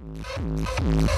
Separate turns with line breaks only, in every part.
Thank you.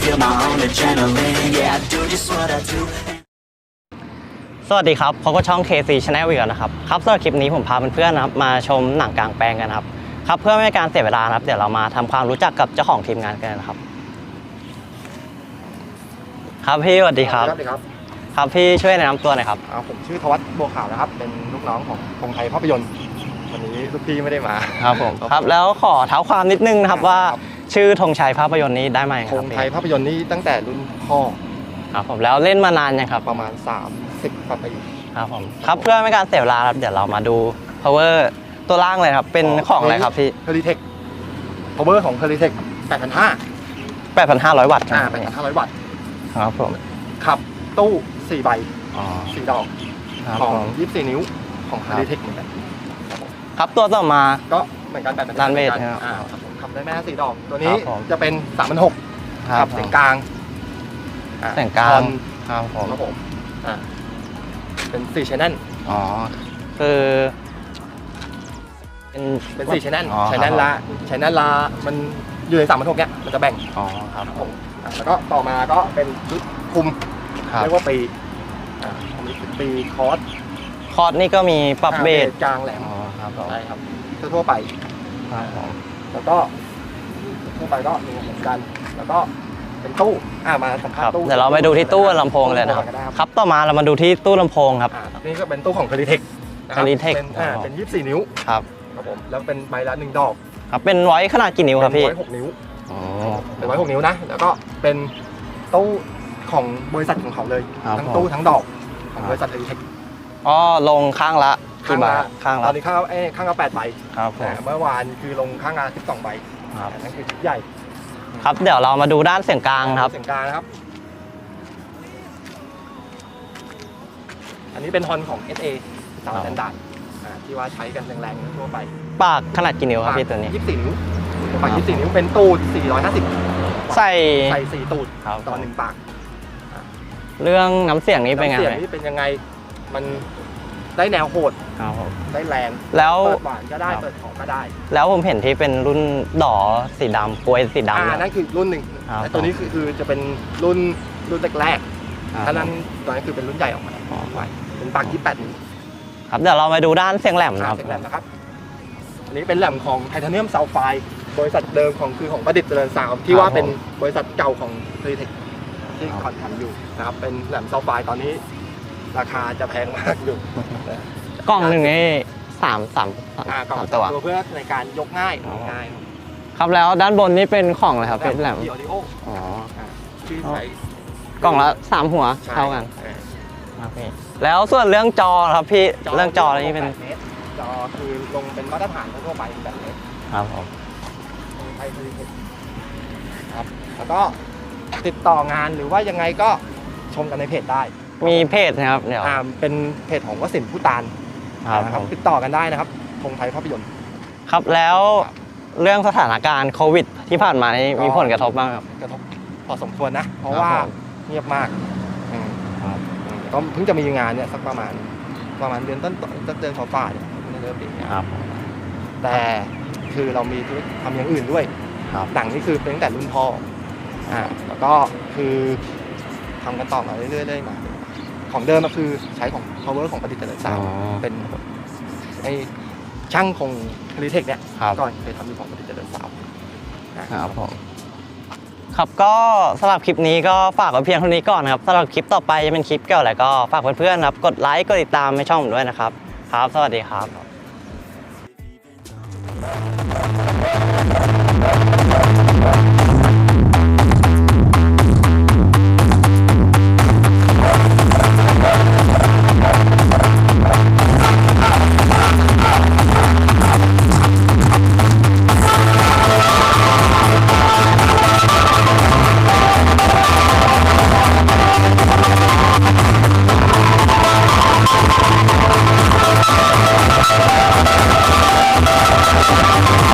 feel my own adrenaline. Yeah, I do just what I do.
สวัสดีครับพบกับช่อง KC Channel อีกแล้วนะครับ ครับสำหรับคลิปนี้ผมพาเพื่อนๆนะครับมาชมหนังกลางแปลงกันนะครับ ครับเพื่อไม่ให้การเสียเวลานะครับ เดี๋ยวเรามาทำความรู้จักกับเจ้าของทีมงานกันนะครับ ครับพี่สวัสดีครับ
สวัสดีครับ
ครับพี่ช่วยแนะนำตัวหน่อยครับ
อ่าผมชื่อทวัฒน์บัวขาวนะครับ เป็นลูกน้องของกรงไทยภาพยนตร์ วันนี้ลูกพี่ไม่ได้มา
ครับผม ครับแล้วขอเท้าความนิดนึงนะครับว่า
ครับ
ชื่อธงชัยภาพยนตร์นี้ได้มายัง
ก
ไง
ร
ครั
ง
บ
ไทย
พี่
ภาพยนตร์นี่ตั้งแต่รุ่นพ่อ
ครับผมแล้วเล่นมานานยังครับ
ประมาณ 30กว่าปี
ครับผมครับเพื่อไม่ให้การเสียเวลาครับเดี๋ยวเรามาดู power ตัวล่างเลยครับเป็นของอะไรครับพี่
เฮลิเทค power ของเฮลิเทค8,500
8,500 วัตต์
อ่า
ครับ
8,500 วัตต์
ครับผม
ขับตู้ 4 ใบ
อ๋อ
4 ดอก
ครับ
ของ
ผม
24 นิ้วของเฮ
ครับ
ลิเทคเหมือนกัน
ครับตัวต่อมา
ก็เหมือนกัน8,500
ด้านเวท
หมือกั
นะครับ
อ่าครับผม ขับได้แม่4ดอก ตัวนี้
ครับผม
จะเป็น3,600
ครั
ขั
บบ
เสียงกลางอ่
เสียงกลา
คองน
ครับผม
ครับผมอ่าเป็น4 channel
อ๋อคือ เป็น
เป็น4 channel
อ๋อ
channel ละ channel ละมันอยู่ใน3 6เนี่ยมันจะแบ่ง
อ๋อครับ
ครับผมอะแล้วก็ต่อมาก็เป็นชุดคุม
ครับ
เรียกว่าปีอ่าอันนี้คือปีคอร์ส
คอร์ดนี่ก็มีปรับเบส
กลางแหลม
อ๋อครับผม
ใช่ครับทั่วๆไป
ครับผม
แล้วก็ทั่วไปก็มีเหมือนกัน แล้วก็เป็นตู้อ่ามาสัม
ค
ภาษ
รับ
ณ์ตู้
เดี๋ยวเราไปดูที่ตู้ลำโพงเลยนะครับ
ตู้ก็ได้
ครับต่อมาเรามาดูที่ตู้ลำโพงครับ
อ่านี่ก็เป็นตู้ของ c ค l i t e c นะครั
Calitech
เป็นอ่า
อ๋อ
เป็น 24 นิ้ว
ครับ
ครับผมแล้วเป็นใบละหนึ่งดอก
ครับเป็นไว้ขนาดกี่นิ้วครับพี่
เป็นร้อยหกนิ้ว
อ๋อ
เป็นร้อยหกนิ้วนะ แล้วก็เป็นตู้ของบริษัทของเขาเลย
ครับ
ทั้ง
ผม
ตู้ทั้งดอกของ
ครับ
บริษัทเอลิเทค
อ๋อลงข้างละ
ข้าง
กี่
ละ
บาทข้าง
ต
ละ
อนนี้ข้างละเอ้ยข้างละแปดใบ
ครับผม
แต่เมื่อวานคือลงข้างละสิบสองใบ
ครับ
อันนั่นคือชุดใหญ่
ครับเดี๋ยวเรามาดูด้านเสียงกลางครับ
เสียงกลางนะครับ อันนี้เป็นฮอนของ SA ตาม
ครับ
สแตนดาร์ดอ่าที่ว่าใช้กันแรงๆทั่วไป
ปากขนาดกี่นิ้วครับพี่ตัวนี้
ยี่สิบสี่นิ้วปากยี่สิบสี่นิ้วเป็นตูดสี่ร้อยห้าสิบ
ใส่
ใส่สี่ตูด
ครับ
ต่อหนึ่งปาก
เรื่องน้ำเสียงนี้เป็นไงำ
เสียง
ไหม
นี่เป็นยังไงมัน ได้แนวโหด
ครับผม
ได้แรง
แล้ว
เปิดหวานก็ได้
ครับ
เปิดของก็ได้
แล้วผมเห็นที่เป็นรุ่นดอสีดำกลวยสีดำ
อ่า
เนี่ย
นั่นคือรุ่นหนึ่ง
ครับ
แต่ตัวนี้คือคือจะเป็นรุ่นรุ่นแรก
ครับ
ๆถ้านั้นตอนนั้นคือเป็นรุ่นใหญ่ออกมาไว้เป็นปากยี่แปดนิ้ว
ครับเดี๋ยวเรามาดูด้านเสียงแหลมนะครับ
เสร็จแล้วนะครับอันนี้เป็นแหลมของไทเทเนียมซัลไฟด์บริษัทเดิมของคือของประดิษฐ์เจริญสาวที่ว่าเป็นบริษัทเก่าของเ e เทคที่คอนทำอยู่นะครับเป็นแหลมซัลไฟด์ตอนนี้ ราคาจะแพงมากอยู่
กล้องหนึ่งนี่สามสาม
อ่าก็
สามตัว
ตัวเพื่อในการยกง่าย
อ๋อ
ง่าย
ครับแล้วด้านบนนี่เป็นของอะไรครับเป็นแหลม
ดีออดิโอ
อ๋อ
ชื่อใช้
กล่องละสามหัว
ใช่
เท่ากัน
อ่า
ครับพี่แล้วส่วนเรื่องจอครับพี่เรื่องจอนี่เป็น
แปดมตรจอคือลงเป็นมาตรฐานทั่วไปแบบเมตร
ครับผม
ไทยคือครับแล้วก็ติดต่องานหรือว่ายังไงก็ชมกันในเพจได้
มีเพจนะครับเดี๋ยว
อ่าเป็นเพจของวสินผู้ตาน
ครับ
นะ
ผม
ติดต่อกันได้นะครับธงไทยภาพยนตร์
ครับแล้วเรื่องสถานการณ์โควิด ที่ผ่านมานี่มีผลกระทบบ้างครับ
กระทบพอสมควรนะ เพราะ
ครับ
ว่า
ผม
เงียบมากอืม
ครับ
อืมก็เพิ่งจะมีงานเนี่ยสักประมาณประมาณเดือนต้นต้นเดือนฝาฝ่าเนี่ยเพิ่งจะเริ่มมีงาน
ครับ
แต่คือเรามีธุรกิจทำอย่างอื่นด้วย
ครับ
หนังนี่คือเป็นตั้งแต่รุ่นพ่ออ่าแล้วก็คือทำกันต่อมาเรื่อยๆเรื่อยมา ของเดิมก็คือใช้ของ power ของประดิษฐ์เจริญสาว
อ๋อ
เป็นไอ้ช่างของคลิเทคเนี่ย
ครับ
ก่อนเคยทำอยู่ของประดิษฐ์เจริญสาวนะครับ
ผมครับก็สำหรับคลิปนี้ก็ฝากไว้เพียงเท่านี้ก่อนนะครับสำหรับคลิปต่อไปจะเป็นคลิปเกี่ยวอะไรก็ฝากเพื่อนๆนะครับ กดไลค์กดติดตามให้ช่องผมด้วยนะครับ ครับ สวัสดีครับ Thank you.